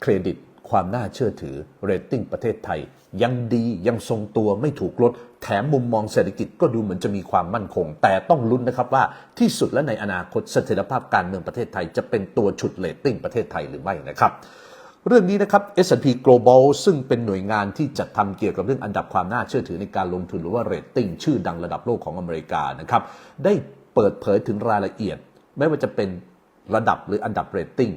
เครดิต ความน่าเชื่อถือเรตติ้งประเทศไทย ยังดียังทรงตัวไม่ถูกลด แถมมุมมองเศรษฐกิจก็ดูเหมือนจะมีความมั่นคง แต่ต้องลุ้นนะครับว่าที่สุดและในอนาคตเสถียรภาพการเมืองประเทศไทย จะเป็นตัวฉุดเรตติ้งประเทศไทยหรือไม่นะครับเรื่องนี้นะครับ S&P Global ซึ่งเป็นหน่วยงานที่จัดทำเกี่ยวกับเรื่องอันดับความน่าเชื่อถือในการลงทุนหรือว่าเรตติ้งชื่อดังระดับโลกของอเมริกานะครับได้เปิดเผยถึงรายละเอียด ไม่ว่าจะเป็นระดับหรืออันดับเรตติ้ง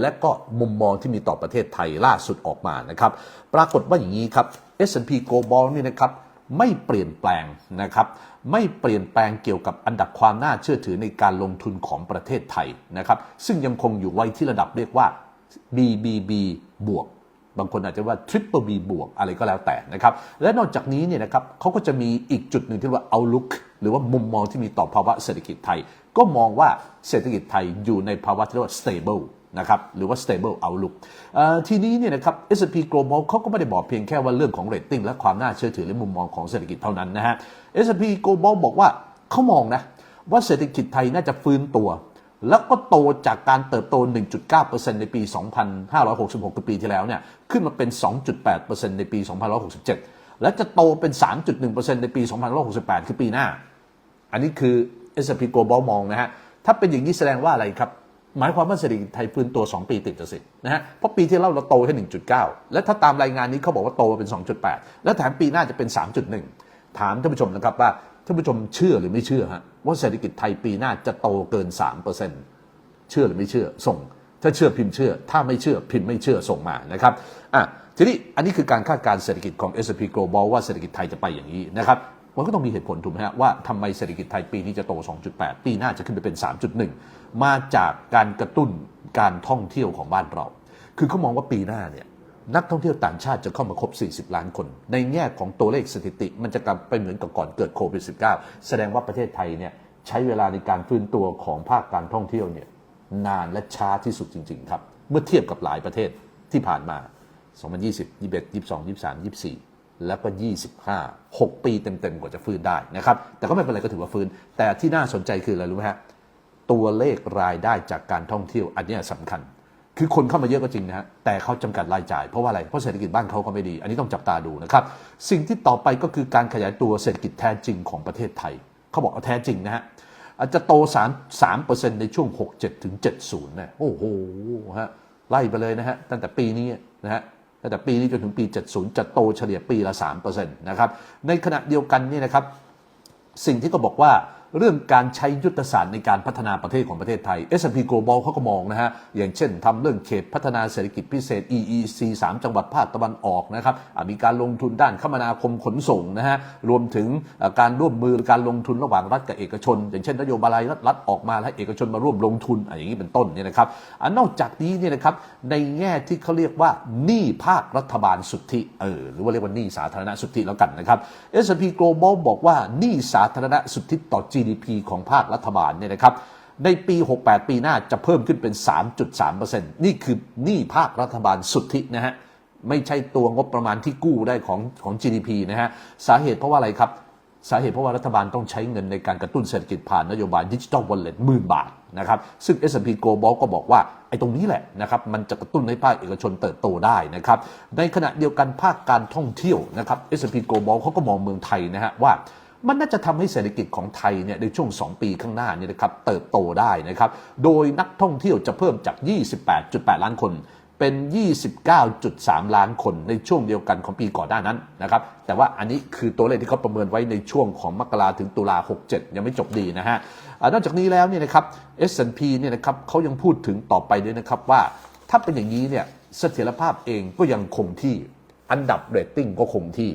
และก็มุมมองที่มีต่อประเทศไทยล่าสุดออกมานะครับ ปรากฏว่าอย่างนี้ครับ S&P Global นี่นะครับไม่เปลี่ยนแปลงนะครับไม่เปลี่ยนแปลงเกี่ยวกับอันดับความน่าเชื่อถือในการลงทุนของประเทศไทยนะครับซึ่งยังคงอยู่ไว้ที่ระดับเรียกว่า BBB บวกบางคนอาจจะว่า Triple B บวกอะไรก็แล้วแต่นะครับและนอกจากนี้เนี่ยนะครับเขาก็จะมีอีกจุดหนึ่งที่เรียกว่า outlook หรือว่ามุมมองที่มีต่อภาวะเศรษฐกิจไทย ก็มองว่าเศรษฐกิจไทยอยู่ในภาวะที่เรียกว่า stable นะครับหรือว่า stable outlook ทีนี้เนี่ยนะครับ S&P Global เขาก็ไม่ได้บอกเพียงแค่ว่าเรื่องของ rating และความน่าเชื่อถือและมุมมองของเศรษฐกิจเท่านั้นนะฮะ S&P Global บอกว่าเขามองนะว่าเศรษฐกิจไทยน่าจะฟื้นตัว แล้วก็โตจากการเติบโต 1.9%ในปี 2566 คือปีที่แล้วเนี่ยขึ้นมาเป็น 2.8%ในปี 2567 และจะโตเป็น 3.1%ในปี 2568 คือปีหน้า อันนี้คือ S&P Global มองนะฮะถ้าเป็นอย่างนี้แสดงว่าอะไรครับ หมายความว่าเศรษฐกิจไทยฟื้นตัว 2 ปีติดจะสินะฮะเพราะปีที่แล้วเราโตแค่ 1.9 และถ้าตามรายงานนี้เขาบอกว่าโตมาเป็น 2.8 แล้วแถมปีหน้าจะเป็น 3.1 ถามท่านผู้ชมนะครับว่าท่านผู้ชมเชื่อหรือไม่เชื่อฮะว่าเศรษฐกิจไทยปีหน้าจะโตเกิน 3%เชื่อหรือไม่เชื่อส่ง ถ้าเชื่อพิมพ์เชื่อ ถ้าไม่เชื่อพิมพ์ไม่เชื่อส่งมานะครับอะทีนี้อันนี้คือการคาดการณ์เศรษฐกิจของ S&P Global ว่าเศรษฐกิจไทยจะไปอย่างนี้นะครับ มันก็ต้องมีเหตุผลถูกไหมฮะว่าทำไมเศรษฐกิจไทยปีนี้จะโต 2.8 ปีหน้าจะขึ้นไปเป็น 3.1 มาจากการกระตุ้นการท่องเที่ยวของบ้านเรา คือเขามองว่าปีหน้าเนี่ยนักท่องเที่ยวต่างชาติจะเข้ามาครบ 40 ล้านคน ในแง่ของตัวเลขสถิติ มันจะกลับไปเหมือนกับก่อนเกิดโควิด -19 แสดงว่าประเทศไทยเนี่ยใช้เวลาในการฟื้นตัวของภาคการท่องเที่ยวเนี่ยนานและช้าที่สุดจริง ๆ ครับ เมื่อเทียบกับหลายประเทศที่ผ่านมา 2020 21 22 23 24 แล้วก็ 25 6 ปีเต็มๆกว่าจะฟื้นได้นะครับ แต่ก็ไม่เป็นไรก็ถือว่าฟื้น แต่ที่น่าสนใจคืออะไรรู้ไหมฮะ ตัวเลขรายได้จากการท่องเที่ยวอันนี้ยสำคัญ คือคนเข้ามาเยอะก็จริงนะฮะ แต่เขาจำกัดรายจ่าย เพราะว่าอะไร เพราะเศรษฐกิจบ้านเขาก็ไม่ดี อันนี้ต้องจับตาดูนะครับ สิ่งที่ต่อไปก็คือการขยายตัวเศรษฐกิจแท้จริงของประเทศไทย เขาบอกเอาแท้จริงนะฮะอาจจะโต 3 3 ในช่วง 67 ถึง 70นะโอ้โหฮะ ไล่ไปเลยนะฮะ ตั้งแต่ปีนี้นะฮะ ตั้งแต่ปีนี้จนถึงปี 70 จะโตเฉลี่ยปีละ3%นะครับ ในขณะเดียวกันนี่นะครับ สิ่งที่ก็บอกว่า เรื่องการใช้ยุทธศาสตร์ในการพัฒนาประเทศของประเทศไทย S&P Global เขาก็มองนะฮะ อย่างเช่นทำเรื่องเขตพัฒนาเศรษฐกิจพิเศษ EEC 3 จังหวัดภาคตะวันออกนะครับมีการลงทุนด้านคมนาคมขนส่งนะฮะ รวมถึงการร่วมมือการลงทุนระหว่างรัฐกับเอกชน อย่างเช่นนโยบายรัฐรัฐออกมาและเอกชนมาร่วมลงทุนอะอย่างนี้เป็นต้นเนี่ยนะครับอนอกจากนี้เนี่ยนะครับในแง่ที่เขาเรียกว่าหนี้ภาครัฐบาลสุทธิเออหรือว่าเรียกว่าหนี้สาธารณสุทธิแล้วกันนะครับ S&P Global บอกว่าหนี้สาธารณสุทธิต่อ GDP ของภาครัฐบาลเนี่ยนะครับในปี 68 ปีหน้าจะเพิ่มขึ้นเป็น 3.3%นี่คือหนี้ภาครัฐบาลสุทธินะฮะไม่ใช่ตัวงบประมาณที่กู้ได้ของของ GDP นะฮะสาเหตุเพราะว่าอะไรครับ สาเหตุเพราะว่ารัฐบาลต้องใช้เงินในการกระตุ้นเศรษฐกิจผ่านนโยบายดิจิ t a ลวอลเล็ตหมื่นบาทนะครับซึ่ง S&P Global ก็บอกว่า ไอ้ตรงนี้แหละนะครับมันจะกระตุ้นให้ภาคเอกชนเติบโตได้นะครับในขณะเดียวกันภาคการท่องเที่ยวนะครับ S&P Global เขาก็มองเมืองไทยนะฮะว่า มันน่าจะทำให้เศรษฐกิจของไทยเนี่ยในช่วง 2 ปีข้างหน้าเนี่นะครับเติบโตได้นะครับโดยนักท่องเที่ยวจะเพิ่มจาก 28.8 ล้านคนเป็น 29.3 ล้านคนในช่วงเดียวกันของปีก่อนหน้านั้นนะครับ แต่ว่าอันนี้คือตัวเลขที่เขาประเมินไว้ในช่วงของมกราถึงตุลา 67 ยังไม่จบดีนะฮะนอกจากนี้แล้วเนี่ยนะครับ S&P เนี่ยนะครับเขายังพูดถึงต่อไปด้วยนะครับว่า ถ้าเป็นอย่างนี้เนี่ยเสถียรภาพเองก็ยังคงที่ อันดับเรตติ้งก็คงที่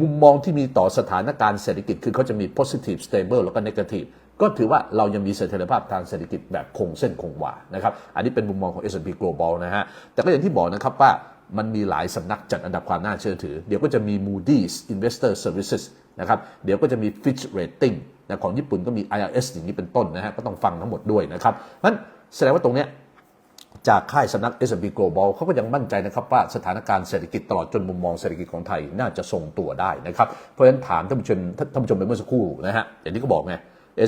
มุมมองที่มีต่อสถานการณ์เศรษฐกิจคือเขาจะมี positive stable แล้วก็ negative ก็ถือว่าเรายังมีเสถียรภาพทางเศรษฐกิจแบบคงเส้นคงวานะครับ อันนี้เป็นมุมมองของ S&P Global นะฮะ แต่ก็อย่างที่บอกนะครับว่ามันมีหลายสำนักจัดอันดับความน่าเชื่อถือ เดี๋ยวก็จะมี Moody's Investor Services นะครับ เดี๋ยวก็จะมี Fitch Rating นะของญี่ปุ่นก็มี IRS อย่างนี้เป็นต้นนะฮะ ก็ต้องฟังทั้งหมดด้วยนะครับนั้นแสดงว่าตรงเนี้ย จากค่ายสำนัก S&P Global เขาก็ยังมั่นใจนะครับว่าสถานการณ์เศรษฐกิจตลอดจนมุมมองเศรษฐกิจของไทยน่าจะทรงตัวได้นะครับ เพราะฉะนั้นถามท่านผู้ชมท่านผู้ชมไปเมื่อสักครู่นะฮะอย่างที่เขาบอกไง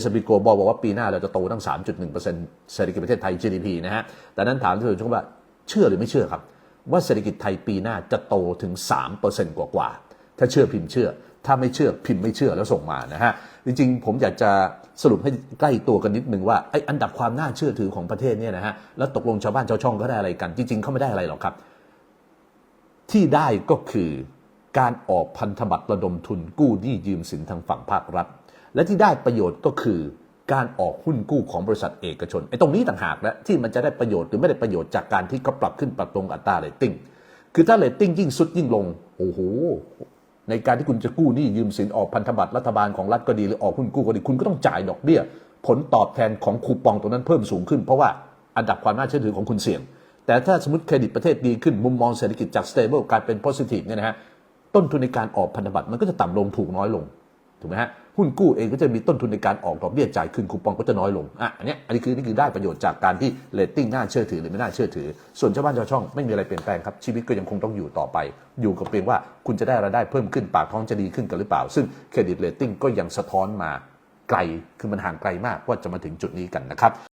S&P Global บอกว่าปีหน้าเราจะโตตั้ง 3.1%เศรษฐกิจประเทศไทย GDP นะฮะแต่นั้นถามท่านผู้ชมว่าเชื่อหรือไม่เชื่อครับ ว่าเศรษฐกิจไทยปีหน้าจะโตถึง 3%กว่ากว่าๆถ้าเชื่อพิมพ์เชื่อ ถ้าไม่เชื่อพิมพ์ไม่เชื่อแล้วส่งมานะฮะ จริงๆ ผมอยากจะสรุปให้ใกล้ตัวกันนิดนึงว่าไอ้อันดับความน่าเชื่อถือของประเทศเนี่ยนะฮะแล้วตกลงชาวบ้านชาวช่องก็ได้อะไรกัน จริง ๆเขาไม่ได้อะไรหรอกครับ ที่ได้ก็คือการออกพันธบัตรระดมทุนกู้หนี้ยืมสินทางฝั่งภาครัฐ และที่ได้ประโยชน์ก็คือการออกหุ้นกู้ของบริษัทเอกชนไอ้ตรงนี้ต่างหากนะที่มันจะได้ประโยชน์หรือไม่ได้ประโยชน์จากการที่เขาปรับขึ้นปรับลงอัตราเรตติ้งคือถ้าเรตติ้งยิ่งสุดยิ่งลงโอ้โห ในการที่คุณจะกู้หนี้ยืมสินออกพันธบัตรรัฐบาลของรัฐก็ดีหรือออกหุ้นกู้ก็ดีคุณก็ต้องจ่ายดอกเบี้ย ผลตอบแทนของคูปองตัวนั้นเพิ่มสูงขึ้นเพราะว่าอันดับความน่าเชื่อถือของคุณเสี่ยง แต่ถ้าสมมติเครดิตประเทศดีขึ้นมุมมองเศรษฐกิจจาก stable กลายเป็น positive เนี่ยนะฮะต้นทุนในการออกพันธบัตรมันก็จะต่ำลงถูกน้อยลงถูกไหมฮะ หุ้นกู้เองก็จะมีต้นทุนในการออกดอกเบี้ยจ่ายคืนคูปองก็จะน้อยลงอะอันนี้อันนี้คือนี่คือได้ประโยชน์จากการที่เลตติ้งน่าเชื่อถือหรือไม่น่าเชื่อถือ ส่วนชาวบ้านชาวช่องไม่มีอะไรเปลี่ยนแปลงครับชีวิตก็ยังคงต้องอยู่ต่อไป อยู่กับเพียงว่าคุณจะได้รายได้เพิ่มขึ้นปากท้องจะดีขึ้นกันหรือเปล่า ซึ่งเครดิตเลตติ้งก็ยังสะท้อนมาไกลคือมันห่างไกลมากว่าจะมาถึงจุดนี้กันนะครับ